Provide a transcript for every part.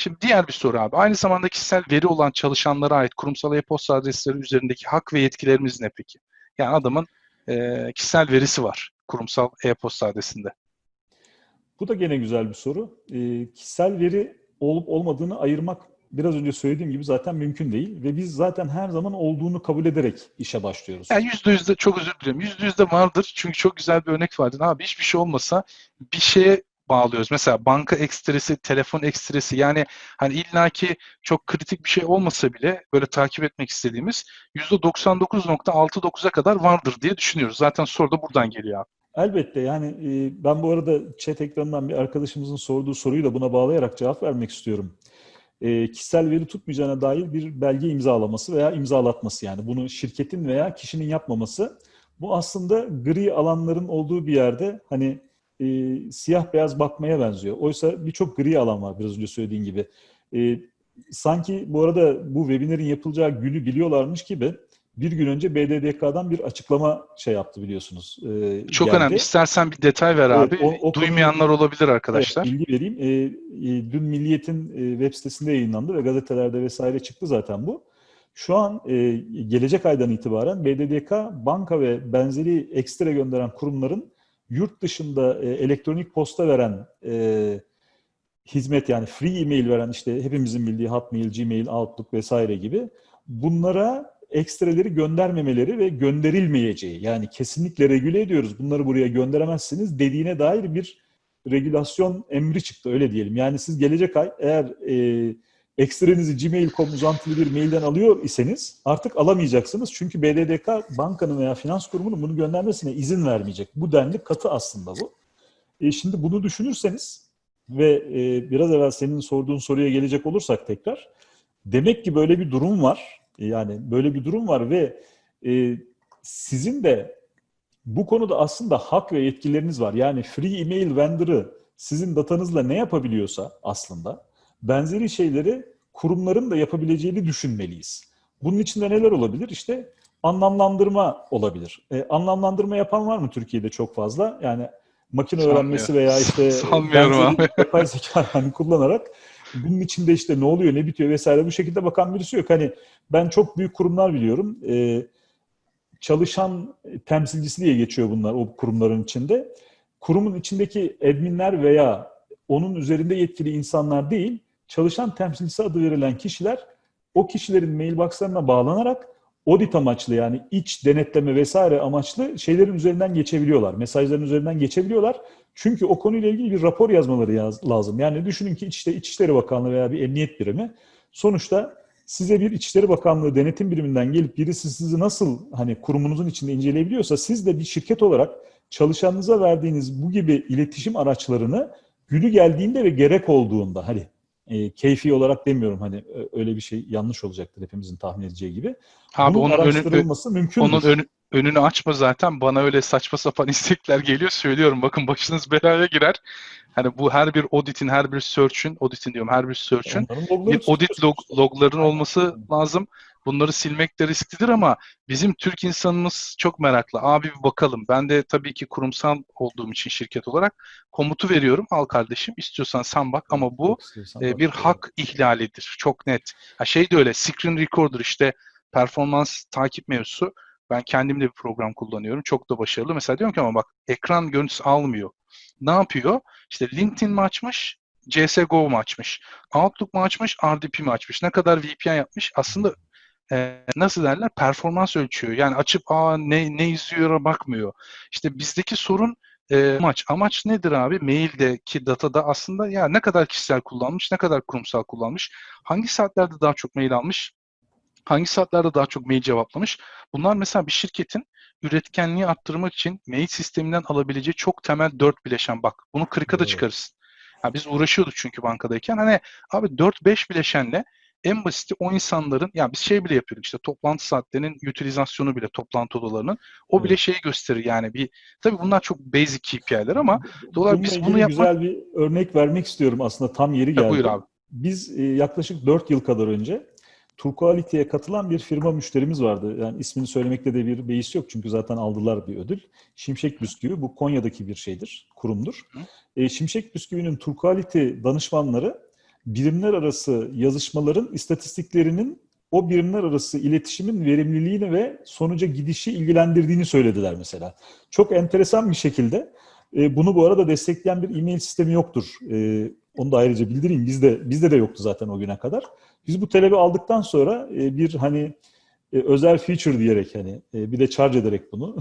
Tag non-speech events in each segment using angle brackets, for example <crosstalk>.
Şimdi diğer bir soru abi. Aynı zamanda kişisel veri olan çalışanlara ait kurumsal e-posta adresleri üzerindeki hak ve yetkilerimiz ne peki? Yani adamın e, kişisel verisi var kurumsal e-posta adresinde. Bu da gene güzel bir soru. E, kişisel veri olup olmadığını ayırmak biraz önce söylediğim gibi zaten mümkün değil. Ve biz zaten her zaman olduğunu kabul ederek işe başlıyoruz. Yani yüzde yüzde çok özür dilerim. Yüzde yüzde vardır. Çünkü çok güzel bir örnek vardı. Abi hiçbir şey olmasa bir şeye bağlıyoruz. Mesela banka ekstresi, telefon ekstresi yani hani illaki çok kritik bir şey olmasa bile böyle takip etmek istediğimiz %99.69'a kadar vardır diye düşünüyoruz. Zaten soru da buradan geliyor. Elbette yani e, ben bu arada chat ekranından bir arkadaşımızın sorduğu soruyu da buna bağlayarak cevap vermek istiyorum. E, kişisel veri tutmayacağına dair bir belge imzalaması veya imzalatması yani bunu şirketin veya kişinin yapmaması bu aslında gri alanların olduğu bir yerde hani e, siyah beyaz bakmaya benziyor. Oysa birçok gri alan var biraz önce söylediğin gibi. E, sanki bu arada bu webinarın yapılacağı günü biliyorlarmış gibi bir gün önce BDDK'dan bir açıklama şey yaptı biliyorsunuz. E, Çok geldi. önemli. İstersen bir detay ver Evet, abi. o- o Duymayanlar konuyu- olabilir arkadaşlar. Evet, bilgi vereyim. E, e, dün Milliyet'in e, web sitesinde yayınlandı ve gazetelerde vesaire çıktı zaten bu. Şu an e, gelecek aydan itibaren BDDK banka ve benzeri ekstra gönderen kurumların yurt dışında e, elektronik posta veren e, hizmet yani free email veren işte hepimizin bildiği Hotmail, Gmail, Outlook vesaire gibi bunlara ekstreleri göndermemeleri ve gönderilmeyeceği yani kesinlikle regüle ediyoruz bunları buraya gönderemezsiniz dediğine dair bir regülasyon emri çıktı öyle diyelim. Yani siz gelecek ay eğer e, ekstrenizi gmail.com uzantılı bir mailden alıyor iseniz artık alamayacaksınız. Çünkü BDDK bankanın veya finans kurumunun bunu göndermesine izin vermeyecek. Bu denli katı aslında bu. E, şimdi bunu düşünürseniz ve e, biraz evvel senin sorduğun soruya gelecek olursak tekrar demek ki böyle bir durum var. Yani böyle bir durum var ve e, sizin de bu konuda aslında hak ve yetkileriniz var. Yani free email vendor'ı sizin datanızla ne yapabiliyorsa aslında benzeri şeyleri kurumların da yapabileceğini düşünmeliyiz. Bunun içinde neler olabilir? İşte anlamlandırma olabilir. E, anlamlandırma yapan var mı Türkiye'de çok fazla? Yani makine Sanmıyorum. öğrenmesi veya işte <laughs> benzeri <laughs> yapay zeka kullanarak bunun içinde işte ne oluyor, ne bitiyor vesaire bu şekilde bakan birisi yok. Hani ben çok büyük kurumlar biliyorum. E, çalışan temsilcisi diye geçiyor bunlar o kurumların içinde. Kurumun içindeki adminler veya onun üzerinde yetkili insanlar değil, çalışan temsilcisi adı verilen kişiler o kişilerin mailboxlarına bağlanarak audit amaçlı yani iç denetleme vesaire amaçlı şeylerin üzerinden geçebiliyorlar. Mesajların üzerinden geçebiliyorlar. Çünkü o konuyla ilgili bir rapor yazmaları yaz, lazım. Yani düşünün ki işte İçişleri Bakanlığı veya bir emniyet birimi sonuçta size bir İçişleri Bakanlığı denetim biriminden gelip birisi sizi nasıl hani kurumunuzun içinde inceleyebiliyorsa siz de bir şirket olarak çalışanınıza verdiğiniz bu gibi iletişim araçlarını günü geldiğinde ve gerek olduğunda hani e, keyfi olarak demiyorum hani öyle bir şey yanlış olacaktır hepimizin tahmin edeceği gibi. Abi Bunun onun önü, araştırılması mümkün. onun önü, önünü açma zaten. Bana öyle saçma sapan <laughs> istekler geliyor. Söylüyorum bakın başınız belaya girer. Hani bu her bir auditin, her bir search'ün, auditin diyorum, her bir search'ün bir audit log, logların olması lazım. Bunları silmek de risklidir ama bizim Türk insanımız çok meraklı. Abi bir bakalım. Ben de tabii ki kurumsal olduğum için şirket olarak komutu veriyorum. Al kardeşim istiyorsan sen bak ama bu e, bir hak ihlalidir. Çok net. Ha, şey de öyle screen recorder işte performans takip mevzusu. Ben kendim de bir program kullanıyorum. Çok da başarılı. Mesela diyorum ki ama bak ekran görüntüsü almıyor. Ne yapıyor? İşte LinkedIn mi açmış? CSGO mu açmış? Outlook mu açmış? RDP mi açmış? Ne kadar VPN yapmış? Aslında e, nasıl derler? Performans ölçüyor. Yani açıp aa ne ne izliyor'a bakmıyor. İşte bizdeki sorun e, amaç. Amaç nedir abi? Maildeki datada aslında ya ne kadar kişisel kullanmış, ne kadar kurumsal kullanmış, hangi saatlerde daha çok mail almış, hangi saatlerde daha çok mail cevaplamış. Bunlar mesela bir şirketin üretkenliği arttırmak için mail sisteminden alabileceği çok temel dört bileşen. Bak bunu 40'a da Doğru. çıkarız. Ya biz uğraşıyorduk çünkü bankadayken. Hani abi 4-5 bileşenle en basiti o insanların ya biz şey bile yapıyorduk işte toplantı saatlerinin utilizasyonu bile toplantı odalarının o bile şeyi gösterir yani bir tabii bunlar çok basic KPI'ler ama dolayısıyla biz bunu yapmak güzel bir örnek vermek istiyorum aslında tam yeri geldi. Ya buyur abi. Biz e, yaklaşık 4 yıl kadar önce Turquality'ye katılan bir firma müşterimiz vardı. Yani ismini söylemekte de bir beis yok çünkü zaten aldılar bir ödül. Şimşek Bisküvi bu Konya'daki bir şeydir, kurumdur. E, Şimşek Bisküvi'nin Turquality danışmanları birimler arası yazışmaların istatistiklerinin o birimler arası iletişimin verimliliğini ve sonuca gidişi ilgilendirdiğini söylediler mesela. Çok enteresan bir şekilde e, bunu bu arada destekleyen bir e-mail sistemi yoktur. E, onu da ayrıca bildireyim. Bizde bizde de yoktu zaten o güne kadar. Biz bu talebi aldıktan sonra e, bir hani e, özel feature diyerek hani e, bir de charge ederek bunu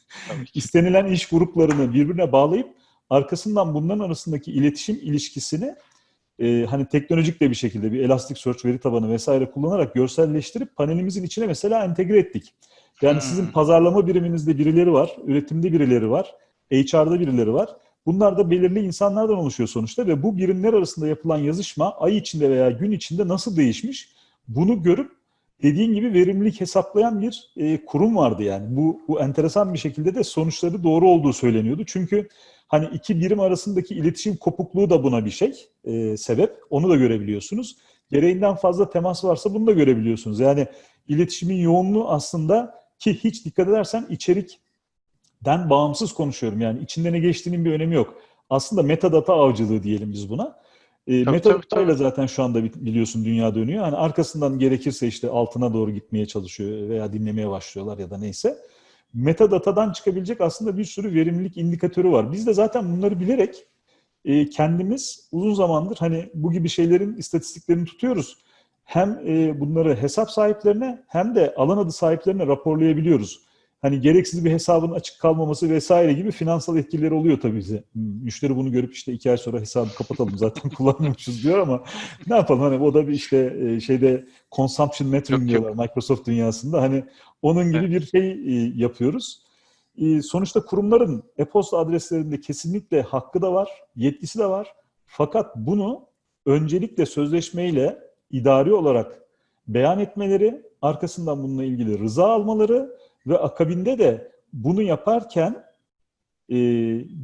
<laughs> istenilen iş gruplarını birbirine bağlayıp arkasından bunların arasındaki iletişim ilişkisini e, hani teknolojik de bir şekilde bir Elasticsearch veri tabanı vesaire kullanarak görselleştirip panelimizin içine mesela entegre ettik. Yani Hmm. sizin pazarlama biriminizde birileri var, üretimde birileri var, HR'da birileri var. Bunlar da belirli insanlardan oluşuyor sonuçta ve bu birimler arasında yapılan yazışma ay içinde veya gün içinde nasıl değişmiş bunu görüp dediğin gibi verimlilik hesaplayan bir e, kurum vardı yani. Bu, bu enteresan bir şekilde de sonuçları doğru olduğu söyleniyordu. Çünkü hani iki birim arasındaki iletişim kopukluğu da buna bir şey, e, sebep. Onu da görebiliyorsunuz. Gereğinden fazla temas varsa bunu da görebiliyorsunuz. Yani iletişimin yoğunluğu aslında ki hiç dikkat edersen içerikten bağımsız konuşuyorum. Yani içinde ne geçtiğinin bir önemi yok. Aslında metadata avcılığı diyelim biz buna. E, Tabii, metadata tabii, ile zaten şu anda bi- biliyorsun dünya dönüyor. Hani arkasından gerekirse işte altına doğru gitmeye çalışıyor veya dinlemeye başlıyorlar ya da neyse. Metadatadan çıkabilecek aslında bir sürü verimlilik indikatörü var. Biz de zaten bunları bilerek e, kendimiz uzun zamandır hani bu gibi şeylerin istatistiklerini tutuyoruz. Hem e, bunları hesap sahiplerine hem de alan adı sahiplerine raporlayabiliyoruz. Hani gereksiz bir hesabın açık kalmaması vesaire gibi finansal etkileri oluyor tabii bize. Müşteri bunu görüp işte iki ay sonra hesabı kapatalım zaten <laughs> kullanmıyormuşuz diyor ama ne yapalım hani o da bir işte e, şeyde consumption metering yok. diyorlar Microsoft dünyasında. Hani onun gibi bir şey e, yapıyoruz. E, sonuçta kurumların e-posta adreslerinde kesinlikle hakkı da var, yetkisi de var. Fakat bunu öncelikle sözleşmeyle idari olarak beyan etmeleri, arkasından bununla ilgili rıza almaları ve akabinde de bunu yaparken e,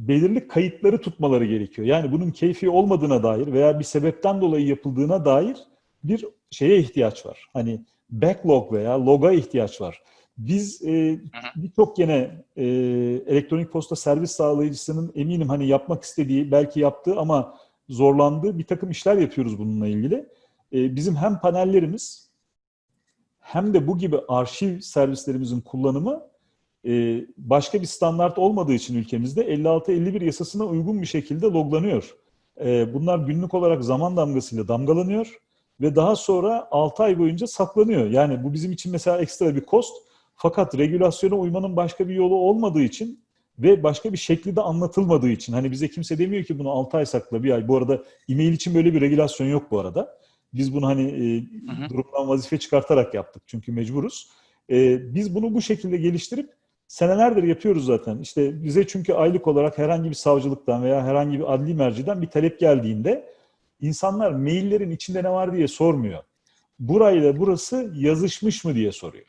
belirli kayıtları tutmaları gerekiyor. Yani bunun keyfi olmadığına dair veya bir sebepten dolayı yapıldığına dair bir şeye ihtiyaç var. Hani backlog veya loga ihtiyaç var. Biz e, birçok gene e, elektronik posta servis sağlayıcısının eminim hani yapmak istediği, belki yaptığı ama zorlandığı bir takım işler yapıyoruz bununla ilgili. E, bizim hem panellerimiz hem de bu gibi arşiv servislerimizin kullanımı e, başka bir standart olmadığı için ülkemizde 56-51 yasasına uygun bir şekilde loglanıyor. E, bunlar günlük olarak zaman damgasıyla damgalanıyor ve daha sonra 6 ay boyunca saklanıyor. Yani bu bizim için mesela ekstra bir cost. Fakat regülasyona uymanın başka bir yolu olmadığı için ve başka bir şekli de anlatılmadığı için hani bize kimse demiyor ki bunu 6 ay sakla bir ay. Bu arada e-mail için böyle bir regülasyon yok bu arada. Biz bunu hani e, Hı hı. durumdan vazife çıkartarak yaptık çünkü mecburuz. E, biz bunu bu şekilde geliştirip senelerdir yapıyoruz zaten. İşte bize çünkü aylık olarak herhangi bir savcılıktan veya herhangi bir adli merciden bir talep geldiğinde insanlar maillerin içinde ne var diye sormuyor. Burayla burası yazışmış mı diye soruyor.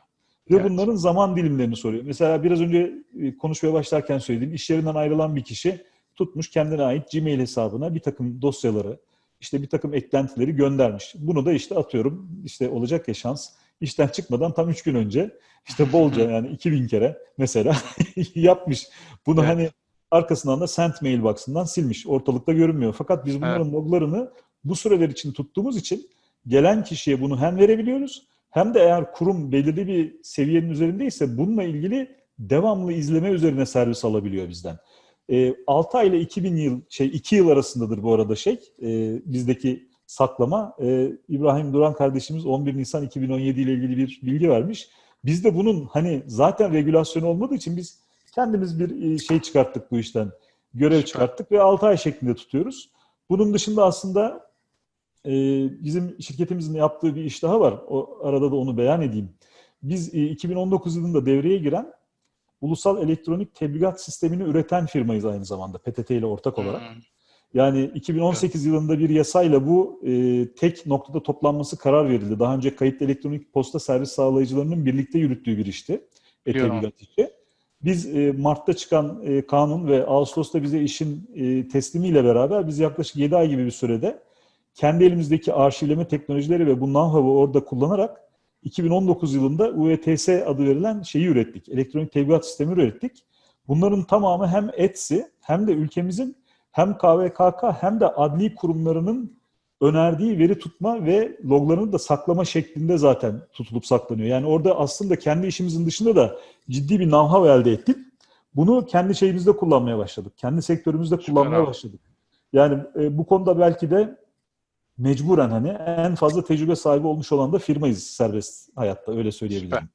Ve Evet. bunların zaman dilimlerini soruyor. Mesela biraz önce e, konuşmaya başlarken söylediğim iş yerinden ayrılan bir kişi tutmuş kendine ait Gmail hesabına bir takım dosyaları, işte bir takım eklentileri göndermiş. Bunu da işte atıyorum işte olacak ya şans işten çıkmadan tam 3 gün önce işte <laughs> bolca yani 2000 kere mesela <laughs> yapmış. Bunu Evet. hani arkasından da sent mailbox'ından silmiş. Ortalıkta görünmüyor. Fakat biz bunların loglarını bu süreler için tuttuğumuz için gelen kişiye bunu hem verebiliyoruz hem de eğer kurum belirli bir seviyenin üzerindeyse bununla ilgili devamlı izleme üzerine servis alabiliyor bizden. E, 6 ay ile 2000 yıl şey 2 yıl arasındadır bu arada şey e, bizdeki saklama. E, İbrahim Duran kardeşimiz 11 Nisan 2017 ile ilgili bir bilgi vermiş. Biz de bunun hani zaten regülasyonu olmadığı için biz kendimiz bir e, şey çıkarttık bu işten. Görev çıkarttık ve 6 ay şeklinde tutuyoruz. Bunun dışında aslında e, bizim şirketimizin yaptığı bir iş daha var. O arada da onu beyan edeyim. Biz e, 2019 yılında devreye giren ulusal elektronik tebligat sistemini üreten firmayız aynı zamanda PTT ile ortak olarak. Hmm. Yani 2018 yılında bir yasayla bu e, tek noktada toplanması karar verildi. Daha önce kayıtlı elektronik posta servis sağlayıcılarının birlikte yürüttüğü bir işti. E, Biliyorum. tebligat işi. Biz e, Mart'ta çıkan e, kanun ve Ağustos'ta bize işin e, teslimiyle beraber biz yaklaşık 7 ay gibi bir sürede kendi elimizdeki arşivleme teknolojileri ve bu know-how'u orada kullanarak 2019 yılında UETS adı verilen şeyi ürettik. Elektronik tebligat sistemi ürettik. Bunların tamamı hem ETSI hem de ülkemizin hem KVKK hem de adli kurumlarının önerdiği veri tutma ve loglarını da saklama şeklinde zaten tutulup saklanıyor. Yani orada aslında kendi işimizin dışında da ciddi bir know-how elde ettik. Bunu kendi şeyimizde kullanmaya başladık. Kendi sektörümüzde Süper kullanmaya abi. başladık. Yani e, bu konuda belki de mecburen hani en fazla tecrübe sahibi olmuş olan da firmayız serbest hayatta öyle söyleyebilirim. Süper.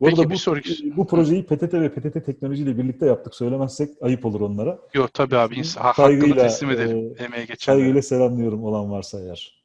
Bu Peki arada bu, sonraki- bu projeyi PTT ve PTT Teknoloji ile birlikte yaptık. Söylemezsek ayıp olur onlara. Yok tabii abi ins- ha- Saygıyla, hakkını teslim edelim e, emeğe geçenlere. Saygıyla selamlıyorum olan varsa eğer.